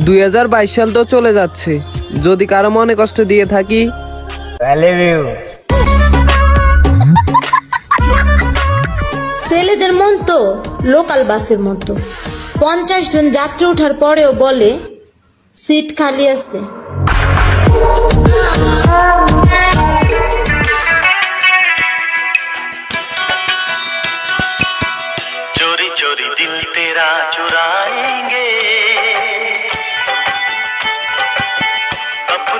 দুই সাল তো চলে যাচ্ছে যদি কারো মনে কষ্ট দিয়ে থাকি ছেলেদের মন তো লোকাল বাসের মতো পঞ্চাশ জন যাত্রী ওঠার পরেও বলে সিট খালি আছে चोरी चोरी दिल तेरा चुराएंगे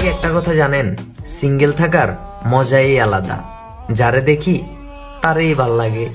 কি একটা কথা জানেন? সিঙ্গেল থাকার মজাই আলাদা। যারে দেখি তারই ভালো লাগে।